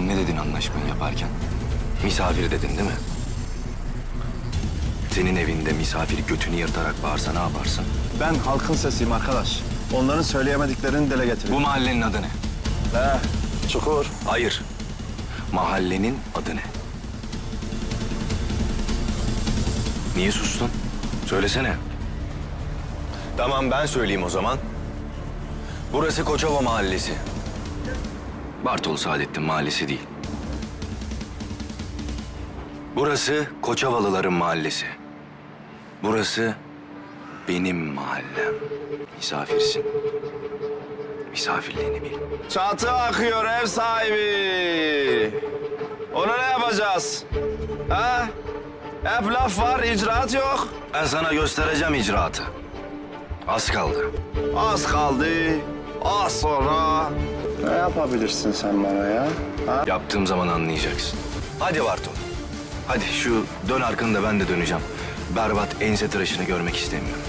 Sen ne dedin anlaşmayı yaparken? Misafir dedin değil mi? Senin evinde misafir götünü yırtarak bağırsa ne yaparsın? Ben halkın sesiyim arkadaş. Onların söyleyemediklerini dile getiriyorum. Bu mahallenin adı ne? He, çukur. Hayır. Mahallenin adı ne? Niye sustun? Söylesene. Tamam ben söyleyeyim o zaman. Burası Koçova Mahallesi. Bartol Saadettin Mahallesi değil. Burası Koçovalıların mahallesi. Burası benim mahallem. Misafirsin. Misafirliğini bil. Çatı akıyor ev sahibi. Onu ne yapacağız? Ha? Hep laf var, icraat yok. Ben sana göstereceğim icraatı. Az kaldı. Az kaldı. Az sonra. Ne yapabilirsin sen bana ya? Ha? Yaptığım zaman anlayacaksın. Hadi Bartol. Hadi şu dön arkanı da ben de döneceğim. Berbat ense tıraşını görmek istemiyorum.